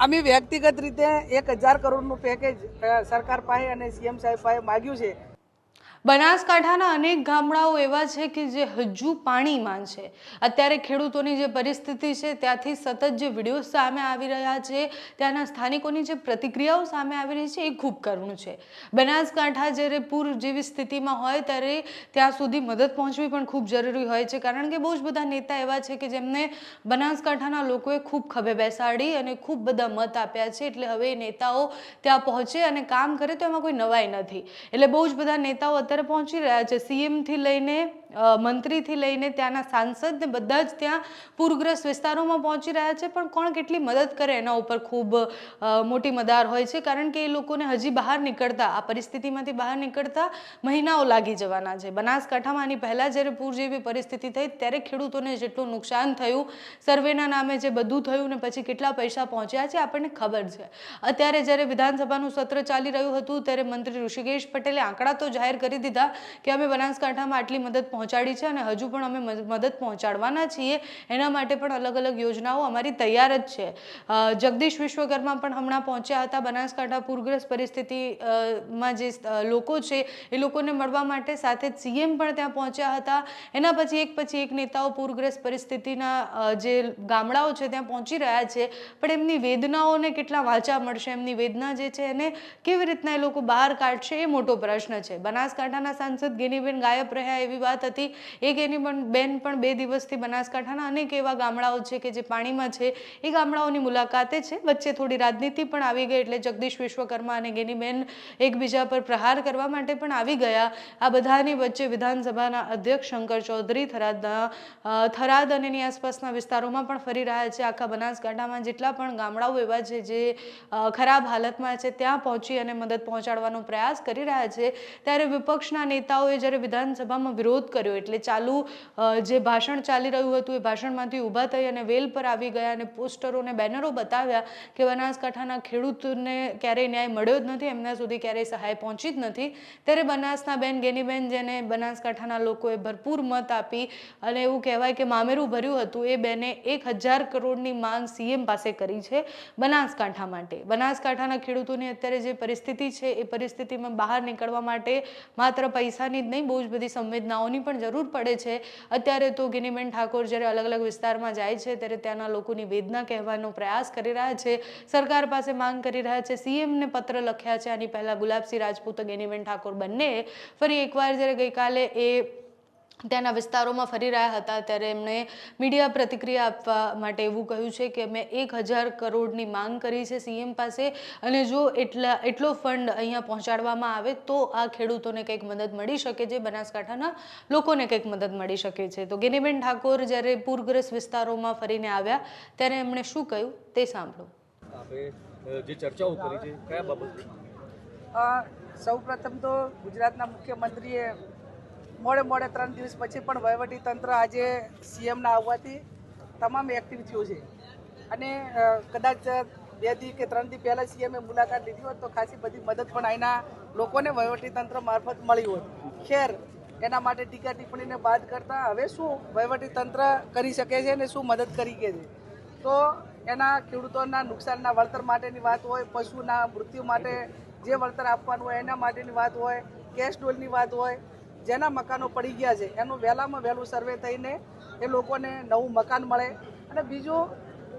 અમે વ્યક્તિગત રીતે એક હજાર કરોડનું પેકેજ સરકાર પાસે અને સીએમ સાહેબ પાસે માગ્યું છે. બનાસકાંઠાના અનેક ગામડાઓ એવા છે કે જે હજુ પાણીમાં છે. અત્યારે ખેડૂતોની જે પરિસ્થિતિ છે, ત્યાંથી સતત જે વીડિયો સામે આવી રહ્યા છે, ત્યાંના સ્થાનિકોની જે પ્રતિક્રિયાઓ સામે આવી રહી છે, એ ખૂબ કરુણ છે. બનાસકાંઠા જ્યારે પૂર જેવી સ્થિતિમાં હોય ત્યારે ત્યાં સુધી મદદ પહોંચવી પણ ખૂબ જરૂરી હોય છે, કારણ કે બહુ જ બધા નેતા એવા છે કે જેમને બનાસકાંઠાના લોકોએ ખૂબ ખભે બેસાડી અને ખૂબ બધા મત આપ્યા છે, એટલે હવે નેતાઓ ત્યાં પહોંચે અને કામ કરે તો એમાં કોઈ નવાઈ નથી. એટલે બહુ જ બધા નેતાઓ અત્યારે પહોંચી રહ્યા છે. સીએમથી લઈને મંત્રીથી લઈને ત્યાંના સાંસદ ને બધા જ ત્યાં પૂરગ્રસ્ત વિસ્તારોમાં પહોંચી રહ્યા છે. પણ કોણ કેટલી મદદ કરે એના ઉપર ખૂબ મોટી મદાર હોય છે. કારણ કે એ લોકોને હજી બહાર નીકળતા, આ પરિસ્થિતિમાંથી બહાર નીકળતા મહિનાઓ લાગી જવાના છે. બનાસકાંઠામાં આની પહેલાં જ્યારે પૂર જેવી પરિસ્થિતિ થઈ ત્યારે ખેડૂતોને જેટલું નુકસાન થયું, સર્વેના નામે જે બધું થયું ને પછી કેટલા પૈસા પહોંચ્યા છે, આપણને ખબર છે. અત્યારે જ્યારે વિધાનસભાનું સત્ર ચાલી રહ્યું હતું, ત્યારે મંત્રી ઋષિકેશ પટેલે આંકડા તો જાહેર કરી દીધા કે અમે બનાસકાંઠામાં આટલી મદદ પહોંચાડી છે અને હજુ પણ અમે મદ- મદદ પહોંચાડવાના છીએ. એના માટે પણ અલગ અલગ યોજનાઓ અમારી તૈયાર જ છે. જગદીશ વિશ્વકર્મા પણ હમણાં પહોંચ્યા હતા. બનાસકાંઠા પૂરગ્રસ્ત પરિસ્થિતિ માં જે લોકો છે, એ લોકોને મળવા માટે સાથે જ સીએમ પણ ત્યાં પહોંચ્યા હતા. એના પછી એક પછી એક નેતાઓ પૂરગ્રસ્ત પરિસ્થિતિના જે ગામડાઓ છે ત્યાં પહોંચી રહ્યા છે. પણ એમની વેદનાઓને કેટલા વાંચા મળશે? એમની વેદના જે છે એને કેવી રીતના એ લોકો બહાર કાઢશે? એ મોટો પ્રશ્ન છે. બનાસકાંઠાના સાંસદ ગેનીબેન ગાયબ રહ્યા એવી વાત હતી. એક એની પણ બેન પણ બે દિવસથી બનાસકાંઠાના અનેક એવા ગામડાઓ છે કે જે પાણીમાં છે. એ ગામડાઓની મુલાકાતે છે. વચ્ચે થોડી રાજનીતિ પણ આવી ગઈ એટલે જગદીશ વિશ્વકર્મા અને ગેનીબેન એકબીજા પર પ્રહાર કરવા માટે પણ આવી ગયા. આ બધાની વચ્ચે વિધાનસભાના અધ્યક્ષ શંકર ચૌધરી થરાદના થરાદ અને એની આસપાસના વિસ્તારોમાં પણ ફરી રહ્યા છે. આખા બનાસકાંઠામાં જેટલા પણ ગામડાઓ એવા છે જે ખરાબ હાલતમાં છે ત્યાં પહોંચી અને મદદ પહોંચાડવાનો પ્રયાસ કરી રહ્યા છે. ત્યારે વિપક્ષના નેતાઓએ જ્યારે વિધાનસભામાં વિરોધ કર્યો એટલે ચાલુ જે ભાષણ ચાલી રહ્યું હતું એ ભાષણમાંથી ઊભા થઈ અને વેલ પર આવી ગયા અને પોસ્ટરો અને બેનરો બતાવ્યા કે બનાસકાંઠાના ખેડૂતને ક્યારેય ન્યાય મળ્યો જ નથી, એમના સુધી ક્યારેય સહાય પહોંચી જ નથી. ત્યારે બનાસના બેન ગેનીબેન જેને બનાસકાંઠાના લોકોએ ભરપૂર મત આપી અને એવું કહેવાય કે મામેરું ભર્યું હતું, એ બેને એક હજાર કરોડની માંગ સીએમ પાસે કરી છે બનાસકાંઠા માટે. બનાસકાંઠાના ખેડૂતોની અત્યારે જે પરિસ્થિતિ છે, એ પરિસ્થિતિમાં બહાર નીકળવા માટે માત્ર પૈસાની જ નહીં, બહુ જ બધી સંવેદનાઓની પણ જરૂર પડે છે. અત્યારે તો ગિનીબેન ઠાકોર જ્યારે અલગ અલગ વિસ્તારમાં જાય છે, ત્યારે ત્યાંના લોકોની વેદના કહેવાનો પ્રયાસ કરી રહ્યા છે. સરકાર પાસે માંગ કરી રહ્યા છે. સીએમને પત્ર લખ્યા છે. આની પહેલાં ગુલાબસિંહ રાજપૂત ગિનીબેન ઠાકોર બંને ફરી એકવાર જ્યારે ગઈકાલે એ ત્યાંના વિસ્તારોમાં ફરી રહ્યા હતા ત્યારે એમણે મીડિયા પ્રતિક્રિયા આપવા માટે એવું કહ્યું છે કે મેં એક હજાર કરોડની માંગ કરી છે સીએમ પાસે અને જો એટલા એટલો ફંડ અહીંયા પહોંચાડવામાં આવે તો આ ખેડૂતોને કંઈક મદદ મળી શકે છે બનાસકાંઠાના લોકોને કંઈક મદદ મળી શકે છે. તો ગેનીબેન ઠાકોર જ્યારે પૂરગ્રસ્ત વિસ્તારોમાં ફરીને આવ્યા ત્યારે એમણે શું કહ્યું તે સાંભળો. આપણે જે ચર્ચાઓ કરી છે કયા બાબત? સૌ પ્રથમ તો ગુજરાતના મુખ્યમંત્રીએ મોડે મોડે ત્રણ દિવસ પછી પણ વહીવટી તંત્ર આજે સીએમના આવવાથી તમામ એક્ટિવ થયું છે. અને કદાચ બે દી કે ત્રણ દી પહેલાં સીએમએ મુલાકાત લીધી હોત તો ખાસી બધી મદદ પણ અહીંના લોકોને વહીવટી તંત્ર મારફત મળી હોત. ખેર, એના માટે ટીકા ટિપ્પણીને બાદ કરતાં હવે શું વહીવટી તંત્ર કરી શકે છે અને શું મદદ કરી કે છે? તો એના ખેડૂતોના નુકસાનના વળતર માટેની વાત હોય, પશુના મૃત્યુ માટે જે વળતર આપવાનું હોય એના માટેની વાત હોય કેશ ડોલની વાત હોય જેના મકાનો પડી ગયા છે, એનું વહેલામાં વહેલું સર્વે થઈને એ લોકોને નવું મકાન મળે. અને બીજું,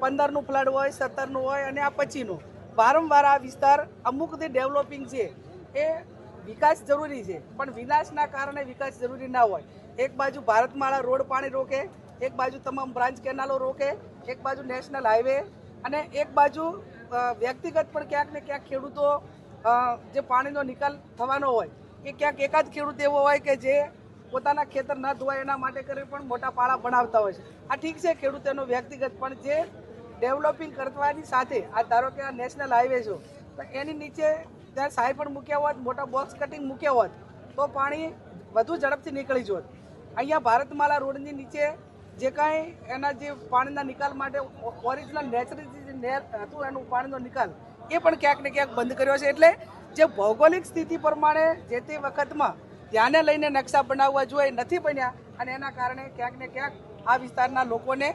પંદરનું ફ્લડ હોય, સત્તરનું હોય અને આ પછીનું. વારંવાર આ વિસ્તાર અમુકથી ડેવલપિંગ છે, એ વિકાસ જરૂરી છે, પણ વિનાશના કારણે વિકાસ જરૂરી ના હોય. એક બાજુ ભારતમાળા રોડ પાણી રોકે, એક બાજુ તમામ બ્રાન્ચ કેનાલો રોકે, એક બાજુ નેશનલ હાઈવે અને એક બાજુ વ્યક્તિગત પણ ક્યાંક ને ક્યાંક ખેડૂતો જે પાણીનો નિકાલ થવાનો હોય એ ક્યાંક એકાદ ખેડૂત એવો હોય કે જે પોતાના ખેતર ન ધોવાય એના માટે કરી પણ મોટા પાળા બનાવતા હોય છે. આ ઠીક છે ખેડૂત એનો વ્યક્તિગત, પણ જે ડેવલપિંગ કરવાની સાથે, આ ધારો કે આ નેશનલ હાઈવે છે, તો એની નીચે ત્યાં સાય પણ મૂક્યા હોત, મોટા બોક્સ કટિંગ મૂક્યા હોત, તો પાણી વધુ ઝડપથી નીકળી જોત. અહીંયા ભારતમાલા રોડની નીચે જે કાંઈ એના જે પાણીના નિકાલ માટે ઓરિજિનલ નેચરલ જે નેર હતું, એનું પાણીનો નિકાલ, એ પણ ક્યાંક ને ક્યાંક બંધ કર્યો છે. એટલે જે ભૌગોલિક સ્થિતિ પ્રમાણે જે તે વખતમાં ધ્યાને લઈને નકશા બનાવવા જોઈએ નથી બન્યા અને એના કારણે ક્યાંક ને ક્યાંક આ વિસ્તારના લોકોને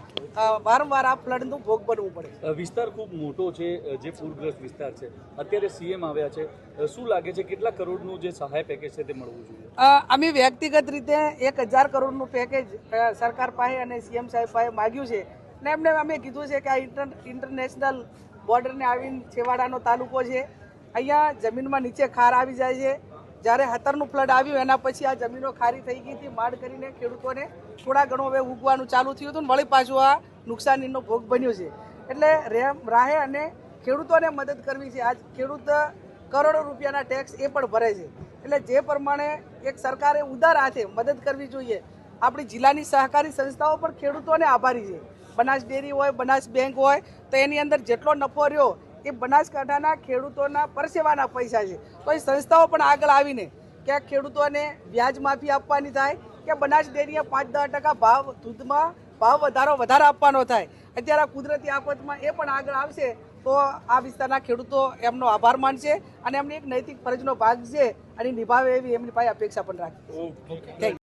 વારંવાર આ ફ્લડનું ભોગ બનવું પડે વિસ્તાર ખૂબ મોટો છે જે પૂરગ્રસ્ત વિસ્તાર છે. અત્યારે સીએમ આવ્યા છે. શું લાગે છે કેટલા કરોડનું જે સહાય પેકેજ છે તે મળવું જોઈએ? અમે વ્યક્તિગત રીતે એક હજાર કરોડનું પેકેજ સરકાર પાસે અને સીએમ સાહેબ પાસે માગ્યું છે. ને એમને અમે કીધું છે કે આ ઇન્ટર ઇન્ટરનેશનલ બોર્ડરને આવીને છેવાડાનો તાલુકો છે. અહીંયા જમીનમાં નીચે ખાર આવી જાય છે. જ્યારે હતરનું ફ્લડ આવ્યું, એના પછી આ જમીનો ખારી થઈ ગઈ હતી. માડ કરીને ખેડૂતોને થોડા ઘણું હવે ઉગવાનું ચાલુ થયું હતું વળી પાછું આ નુકસાનીનો ભોગ બન્યો છે. એટલે રેમ, રાહે અને ખેડૂતોને મદદ કરવી છે. આજ ખેડૂત કરોડો રૂપિયાના ટેક્સ એ પણ ભરે છે. એટલે જે પ્રમાણે એક સરકારે ઉદાર હાથે મદદ કરવી જોઈએ. આપણી જિલ્લાની સહકારી સંસ્થાઓ પણ ખેડૂતોને આભારી છે. બનાસ ડેરી હોય, બનાસ બેંક હોય, તો એની અંદર જેટલો નફો રહ્યો એ બનાસકાંઠાના ખેડૂતોના પરસેવાના પૈસા છે. તો એ સંસ્થાઓ પણ આગળ આવીને કે ખેડૂતોને વ્યાજ માફી આપવાની થાય કે બનાસ ડેરીએ પાંચ દસ ટકા ભાવ દૂધમાં ભાવ વધારો વધારે આપવાનો થાય. અત્યારે કુદરતી આફતમાં એ પણ આગળ આવશે તો આ વિસ્તારના ખેડૂતો એમનો આભાર માનશે અને એમની એક નૈતિક ફરજનો ભાગ છે અને નિભાવે એવી એમની પાસે અપેક્ષા પણ રાખે થેન્ક